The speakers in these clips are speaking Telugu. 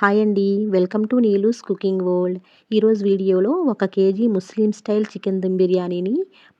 హాయ్ అండి. Welcome to Neelu's cooking world. ఈరోజు వీడియోలో ఒక కేజీ ముస్లిం స్టైల్ చికెన్ దమ్ బిర్యానీని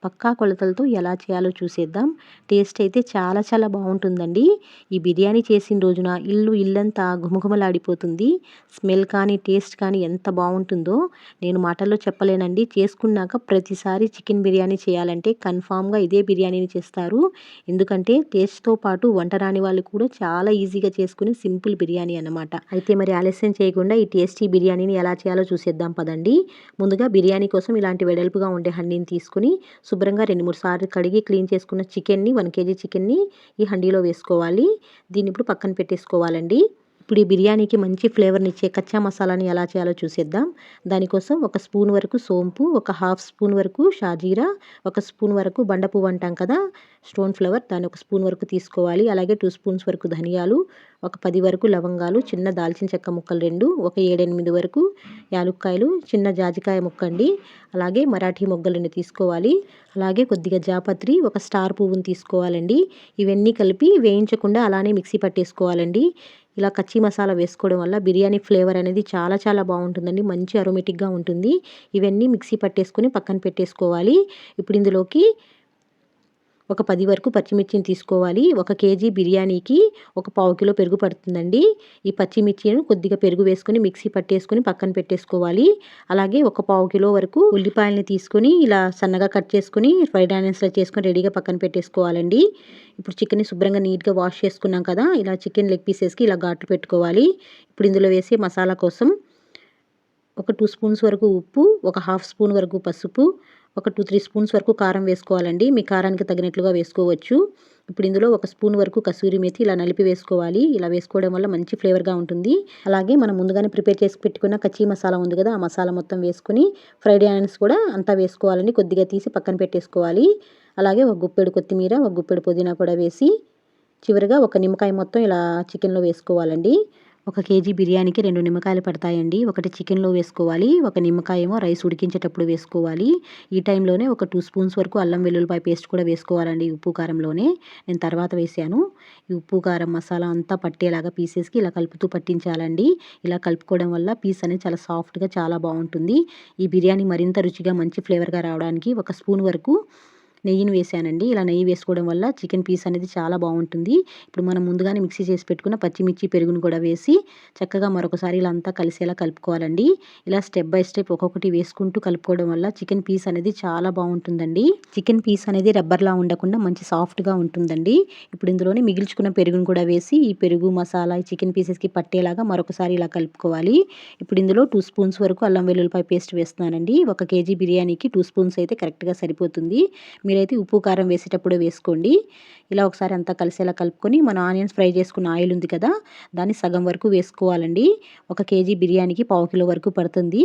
పక్కా కొలతలతో ఎలా చేయాలో చూసేద్దాం. టేస్ట్ అయితే చాలా చాలా బాగుంటుందండి. ఈ బిర్యానీ చేసిన రోజున ఇల్లు ఇల్లంతా ఘుమఘుమలాడిపోతుంది. స్మెల్ కానీ టేస్ట్ కానీ ఎంత బాగుంటుందో నేను మాటల్లో చెప్పలేనండి. చేసుకున్నాక ప్రతిసారి చికెన్ బిర్యానీ చేయాలంటే కన్ఫామ్గా ఇదే బిర్యానీని చేస్తారు. ఎందుకంటే టేస్ట్తో పాటు వంట రాని వాళ్ళు కూడా చాలా ఈజీగా చేసుకునే సింపుల్ బిర్యానీ అన్నమాట. అయితే మరి ఆలస్యం చేయకుండా ఈ టేస్టీ బిర్యానీని ఎలా చేయాలో చూసేద్దాం పదండి. ముందుగా బిర్యానీ కోసం ఇలాంటి వెడల్పుగా ఉండే హండీని తీసుకుని శుభ్రంగా రెండు మూడు సార్లు కడిగి క్లీన్ చేసుకున్న చికెన్ని వన్ కేజీ చికెన్ని ఈ హండీలో వేసుకోవాలి. దీన్ని ఇప్పుడు పక్కన పెట్టేసుకోవాలండి. ఇప్పుడు ఈ బిర్యానీకి మంచి ఫ్లేవర్ని ఇచ్చే కచ్చా మసాలాని ఎలా చేయాలో చూసేద్దాం. దానికోసం ఒక స్పూన్ వరకు సోంపు ఒక హాఫ్ స్పూన్ వరకు షాజీరా ఒక స్పూన్ వరకు బండ పువ్వు అంటాం కదా స్టోన్ ఫ్లవర్ దాన్ని ఒక స్పూన్ వరకు తీసుకోవాలి. అలాగే టూ స్పూన్స్ వరకు ధనియాలు ఒక పది వరకు లవంగాలు చిన్న దాల్చిన చెక్క ముక్కలు రెండు ఒక ఏడెనిమిది వరకు యాలుక్కాయలు చిన్న జాజికాయ ముక్కండి అలాగే మరాఠీ మొగ్గలను తీసుకోవాలి. అలాగే కొద్దిగా జాపత్రి ఒక స్టార్ పువ్వును తీసుకోవాలండి. ఇవన్నీ కలిపి వేయించకుండా అలానే మిక్సీ పట్టేసుకోవాలండి. ఇలా కచ్చి మసాలా వేసుకోవడం వల్ల బిర్యానీ ఫ్లేవర్ అనేది చాలా చాలా బాగుంటుందండి. మంచి అరోమేటిక్గా ఉంటుంది. ఇవన్నీ మిక్సీ పట్టేసుకొని పక్కన పెట్టేసుకోవాలి. ఇప్పుడు ఇందులోకి ఒక పది వరకు పచ్చిమిర్చిని తీసుకోవాలి. ఒక కేజీ బిర్యానీకి ఒక పావు కిలో పెరుగు పడుతుందండి. ఈ పచ్చిమిర్చిని కొద్దిగా పెరుగు వేసుకుని మిక్సీ పట్టేసుకుని పక్కన పెట్టేసుకోవాలి. అలాగే ఒక పావు కిలో వరకు ఉల్లిపాయలని తీసుకొని ఇలా సన్నగా కట్ చేసుకుని ఫ్రైడ్ ఆనియన్స్లో చేసుకొని రెడీగా పక్కన పెట్టేసుకోవాలండి. ఇప్పుడు చికెన్ని శుభ్రంగా నీట్గా వాష్ చేసుకున్నాం కదా ఇలా చికెన్ లెగ్ పీసెస్కి ఇలా ఘాట్లు పెట్టుకోవాలి. ఇప్పుడు ఇందులో వేసే మసాలా కోసం ఒక టూ స్పూన్స్ వరకు ఉప్పు ఒక హాఫ్ స్పూన్ వరకు పసుపు ఒక టూ త్రీ స్పూన్స్ వరకు కారం వేసుకోవాలండి. మీ కారానికి తగినట్లుగా వేసుకోవచ్చు. ఇప్పుడు ఇందులో ఒక స్పూన్ వరకు కసూరి మేతి ఇలా నలిపి వేసుకోవాలి. ఇలా వేసుకోవడం వల్ల మంచి ఫ్లేవర్గా ఉంటుంది. అలాగే మనం ముందుగానే ప్రిపేర్ చేసి పెట్టుకున్న కచ్చీ మసాలా ఉంది కదా ఆ మసాలా మొత్తం వేసుకుని ఫ్రైడ్ ఆనియన్స్ కూడా అంతా వేసుకోవాలండి. కొద్దిగా తీసి పక్కన పెట్టేసుకోవాలి. అలాగే ఒక గుప్పెడు కొత్తిమీర ఒక గుప్పెడు పుదీనా కూడా వేసి చివరిగా ఒక నిమ్మకాయ మొత్తం ఇలా చికెన్లో వేసుకోవాలండి. ఒక కేజీ బిర్యానీకి రెండు నిమ్మకాయలు పడతాయండి. ఒకటి చికెన్లో వేసుకోవాలి. ఒక నిమ్మకాయ ఏమో రైస్ ఉడికించేటప్పుడు వేసుకోవాలి. ఈ టైంలోనే ఒక టూ స్పూన్స్ వరకు అల్లం వెల్లుల్లిపాయ పేస్ట్ కూడా వేసుకోవాలండి ఉప్పు కారంలోనే. నేను తర్వాత వేసాను. ఈ ఉప్పు కారం మసాలా అంతా పట్టేలాగా పీసెస్కి ఇలా కలుపుతూ పట్టించాలండి. ఇలా కలుపుకోవడం వల్ల పీస్ అనేది చాలా సాఫ్ట్గా చాలా బాగుంటుంది. ఈ బిర్యానీ మరింత రుచిగా మంచి ఫ్లేవర్గా రావడానికి ఒక స్పూన్ వరకు నెయ్యిని వేసానండి. ఇలా నెయ్యి వేసుకోవడం వల్ల చికెన్ పీస్ అనేది చాలా బాగుంటుంది. ఇప్పుడు మనం ముందుగానే మిక్సీ చేసి పెట్టుకున్న పచ్చిమిర్చి పెరుగును కూడా వేసి చక్కగా మరొకసారి ఇలా అంతా కలిసేలా కలుపుకోవాలండి. ఇలా స్టెప్ బై స్టెప్ ఒక్కొక్కటి వేసుకుంటూ కలుపుకోవడం వల్ల చికెన్ పీస్ అనేది చాలా బాగుంటుందండి. చికెన్ పీస్ అనేది రబ్బర్లా ఉండకుండా మంచి సాఫ్ట్గా ఉంటుందండి. ఇప్పుడు ఇందులోనే మిగిల్చుకున్న పెరుగును కూడా వేసి ఈ పెరుగు మసాలా ఈ చికెన్ పీసెస్కి పట్టేలాగా మరొకసారి ఇలా కలుపుకోవాలి. ఇప్పుడు ఇందులో టూ స్పూన్స్ వరకు అల్లం వెల్లుల్లిపాయ పేస్ట్ వేస్తున్నానండి. ఒక కేజీ బిర్యానీకి టూ స్పూన్స్ అయితే కరెక్ట్గా సరిపోతుంది. మీరు మీరైతే ఉప్పు కారం వేసేటప్పుడు వేసుకోండి. ఇలా ఒకసారి అంతా కలిసేలా కలుపుకొని మనం ఆనియన్స్ ఫ్రై చేసుకున్న ఆయిల్ ఉంది కదా దాన్ని సగం వరకు వేసుకోవాలండి. ఒక కేజీ బిర్యానీకి పావు కిలో వరకు పడుతుంది.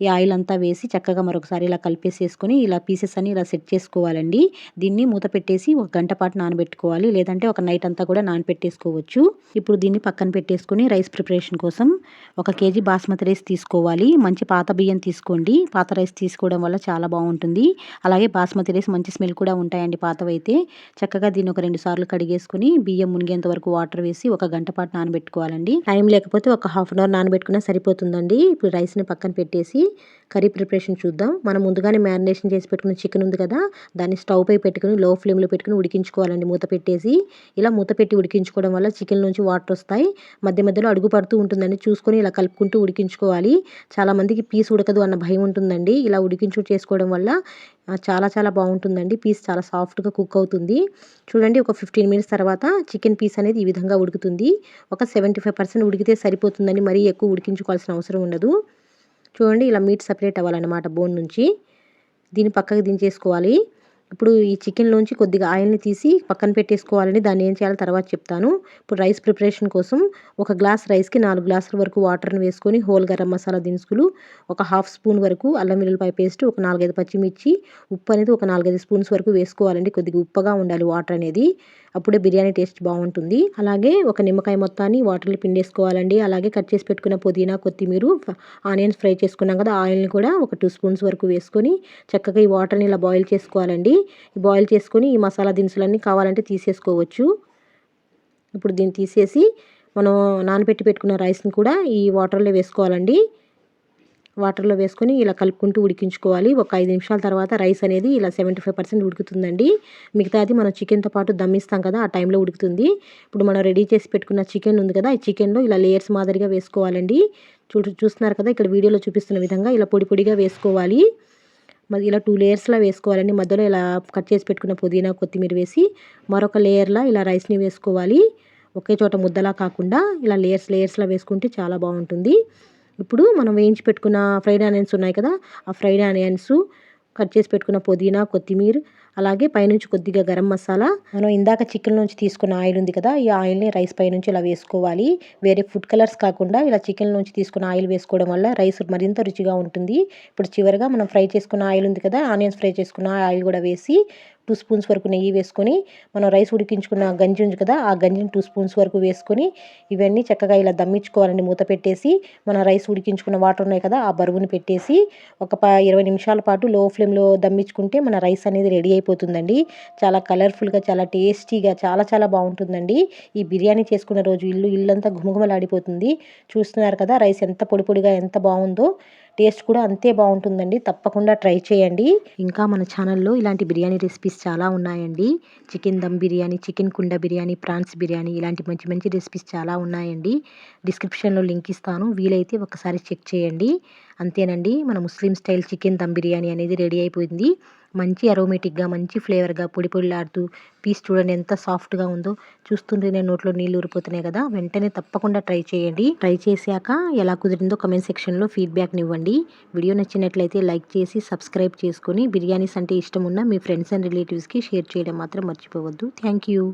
ఈ ఆయిల్ అంతా వేసి చక్కగా మరొకసారి ఇలా కలిపేసేసుకొని ఇలా పీసెస్ అని ఇలా సెట్ చేసుకోవాలండి. దీన్ని మూత పెట్టేసి ఒక గంట పాటు నానబెట్టుకోవాలి. లేదంటే ఒక నైట్ అంతా కూడా నానబెట్టేసుకోవచ్చు. ఇప్పుడు దీన్ని పక్కన పెట్టేసుకొని రైస్ ప్రిపరేషన్ కోసం ఒక కేజీ బాస్మతి రైస్ తీసుకోవాలి. మంచి పాత బియ్యం తీసుకోండి. పాత రైస్ తీసుకోవడం వల్ల చాలా బాగుంటుంది. అలాగే బాస్మతి రైస్ మంచి స్మెల్ కూడా ఉంటాయండి పాతవైతే. చక్కగా దీన్ని ఒక రెండు సార్లు కడిగేసుకుని బియ్యం మునిగేంత వరకు వాటర్ వేసి ఒక గంట పాటు నానబెట్టుకోవాలండి. టైం లేకపోతే ఒక హాఫ్ అన్ అవర్ నానబెట్టుకున్నా సరిపోతుందండి. ఇప్పుడు రైస్ని పక్కన పెట్టేసి కర్రీ ప్రిపరేషన్ చూద్దాం. మనం ముందుగానే మ్యారినేషన్ చేసి పెట్టుకున్న చికెన్ ఉంది కదా దాన్ని స్టవ్ పై పెట్టుకుని లో ఫ్లేమ్లో పెట్టుకుని ఉడికించుకోవాలండి మూత పెట్టేసి. ఇలా మూత పెట్టి ఉడికించుకోవడం వల్ల చికెన్ నుంచి వాటర్ వస్తాయి. మధ్య మధ్యలో అడుగు పడుతూ ఉంటుందండి. చూసుకొని ఇలా కలుపుకుంటూ ఉడికించుకోవాలి. చాలామందికి పీస్ ఉడకదు అన్న భయం ఉంటుందండి. ఇలా ఉడికించు చేసుకోవడం వల్ల చాలా చాలా బాగుంటుందండి. పీస్ చాలా సాఫ్ట్గా కుక్ అవుతుంది. చూడండి ఒక ఫిఫ్టీన్ మినిట్స్ తర్వాత చికెన్ పీస్ అనేది ఈ విధంగా ఉడుకుతుంది. ఒక సెవెంటీ ఫైవ్ పర్సెంట్ ఉడికితే సరిపోతుందని మరీ ఎక్కువ ఉడికించుకోవాల్సిన అవసరం ఉండదు. చూడండి ఇలా మీట్ సపరేట్ అవ్వాలన్నమాట బోన్ నుంచి. దీన్ని పక్కకి దించేసుకోవాలి. ఇప్పుడు ఈ చికెన్లోంచి కొద్దిగా ఆయిల్ని తీసి పక్కన పెట్టేసుకోవాలని దాన్ని ఏం చేయాలో తర్వాత చెప్తాను. ఇప్పుడు రైస్ ప్రిపరేషన్ కోసం ఒక గ్లాస్ రైస్కి నాలుగు గ్లాసుల వరకు వాటర్ని వేసుకొని హోల్ గరం మసాలా దినుసులు ఒక హాఫ్ స్పూన్ వరకు అల్లం వెల్లుల్లిపాయ పేస్ట్ ఒక నాలుగైదు పచ్చిమిర్చి ఉప్పు అనేది ఒక నాలుగైదు స్పూన్స్ వరకు వేసుకోవాలండి. కొద్దిగా ఉప్పగా ఉండాలి వాటర్ అనేది. అప్పుడే బిర్యానీ టేస్ట్ బాగుంటుంది. అలాగే ఒక నిమ్మకాయ మొత్తాన్ని వాటర్లో పిండేసుకోవాలండి. అలాగే కట్ చేసి పెట్టుకున్న పుదీనా కొత్తిమీర ఆనియన్స్ ఫ్రై చేసుకున్నాం కదా ఆయిల్ని కూడా ఒక టూ స్పూన్స్ వరకు వేసుకొని చక్కగా ఈ వాటర్ని ఇలా బాయిల్ చేసుకోవాలండి. బాయిల్ చేసుకొని ఈ మసాలా దినుసులన్నీ కావాలంటే తీసేసుకోవచ్చు. ఇప్పుడు దీన్ని తీసేసి మనం నానబెట్టి పెట్టుకున్న రైస్ని కూడా ఈ వాటర్లో వేసుకోవాలండి. వాటర్లో వేసుకొని ఇలా కలుపుకుంటూ ఉడికించుకోవాలి. ఒక ఐదు నిమిషాల తర్వాత రైస్ అనేది ఇలా సెవెంటీ ఫైవ్ పర్సెంట్ ఉడుకుతుందండి. మిగతాది మనం చికెన్తో పాటు దమ్మిస్తాం కదా ఆ టైంలో ఉడుకుతుంది. ఇప్పుడు మనం రెడీ చేసి పెట్టుకున్న చికెన్ ఉంది కదా ఈ చికెన్లో ఇలా లేయర్స్ మాదిరిగా వేసుకోవాలండి. చూ చూస్తున్నారు కదా ఇక్కడ వీడియోలో చూపిస్తున్న విధంగా ఇలా పొడి పొడిగా వేసుకోవాలి. మరి ఇలా టూ లేయర్స్లా వేసుకోవాలండి. మధ్యలో ఇలా కట్ చేసి పెట్టుకున్న పుదీనా కొత్తిమీర వేసి మరొక లేయర్లా ఇలా రైస్ని వేసుకోవాలి. ఒకే చోట ముద్దలా కాకుండా ఇలా లేయర్స్ లేయర్స్లా వేసుకుంటే చాలా బాగుంటుంది. ఇప్పుడు మనం వేయించి పెట్టుకున్న ఫ్రైడ్ ఆనియన్స్ ఉన్నాయి కదా ఆ ఫ్రైడ్ ఆనియన్స్ కట్ చేసి పెట్టుకున్న పుదీనా కొత్తిమీర అలాగే పైనుంచి కొద్దిగా గరం మసాలా. మనం ఇందాక చికెన్ నుంచి తీసుకున్న ఆయిల్ ఉంది కదా ఈ ఆయిల్ని రైస్ పైనుంచి ఇలా వేసుకోవాలి. వేరే ఫుడ్ కలర్స్ కాకుండా ఇలా చికెన్ నుంచి తీసుకున్న ఆయిల్ వేసుకోవడం వల్ల రైస్ మరింత రుచిగా ఉంటుంది. ఇప్పుడు చివరిగా మనం ఫ్రై చేసుకున్న ఆయిల్ ఉంది కదా ఆనియన్స్ ఫ్రై చేసుకున్న ఆయిల్ కూడా వేసి టూ స్పూన్స్ వరకు నెయ్యి వేసుకొని మనం రైస్ ఉడికించుకున్న గంజి ఉంది కదా ఆ గంజిని టూ స్పూన్స్ వరకు వేసుకొని ఇవన్నీ చక్కగా ఇలా దమ్మించుకోవాలండి. మూత పెట్టేసి మన రైస్ ఉడికించుకున్న వాటర్ ఉన్నాయి కదా ఆ బరువుని పెట్టేసి ఒక ప ఇరవై నిమిషాల పాటు లో ఫ్లేమ్లో దమ్మించుకుంటే మన రైస్ అనేది రెడీ అయిపోతుంది. అయిపోతుందండి చాలా కలర్ఫుల్గా చాలా టేస్టీగా చాలా చాలా బాగుంటుందండి. ఈ బిర్యానీ చేసుకున్న రోజు ఇల్లు ఇల్లంతా ఘుమఘుమలాడిపోతుంది. చూస్తున్నారు కదా రైస్ ఎంత పొడి పొడిగా ఎంత బాగుందో. టేస్ట్ కూడా అంతే బాగుంటుందండి. తప్పకుండా ట్రై చేయండి. ఇంకా మన ఛానల్లో ఇలాంటి బిర్యానీ రెసిపీస్ చాలా ఉన్నాయండి. చికెన్ దమ్ బిర్యానీ చికెన్ కుండ బిర్యానీ ప్రాన్స్ బిర్యానీ ఇలాంటి మంచి మంచి రెసిపీస్ చాలా ఉన్నాయండి. డిస్క్రిప్షన్లో లింక్ ఇస్తాను. వీలైతే ఒకసారి చెక్ చేయండి. అంతేనండి. మన ముస్లిం స్టైల్ చికెన్ దమ్ బిర్యానీ అనేది రెడీ అయిపోయింది. మంచి అరోమేటిక్గా మంచి ఫ్లేవర్గా పొడి పొడిలాడుతూ పీస్ చూడండి ఎంత సాఫ్ట్గా ఉందో. చూస్తుంటే నేను నోట్లో నీళ్ళు ఊరిపోతున్నాయి కదా. వెంటనే తప్పకుండా ట్రై చేయండి. ట్రై చేశాక ఎలా కుదిరిందో కమెంట్ సెక్షన్లో ఫీడ్బ్యాక్ని ఇవ్వండి. వీడియో నచ్చినట్లయితే లైక్ చేసి సబ్స్క్రైబ్ చేసుకొని బిర్యానీస్ అంటే ఇష్టం ఉన్న మీ ఫ్రెండ్స్ అండ్ రిలేటివ్స్కి షేర్ చేయడం మాత్రం మర్చిపోవద్దు. Thank you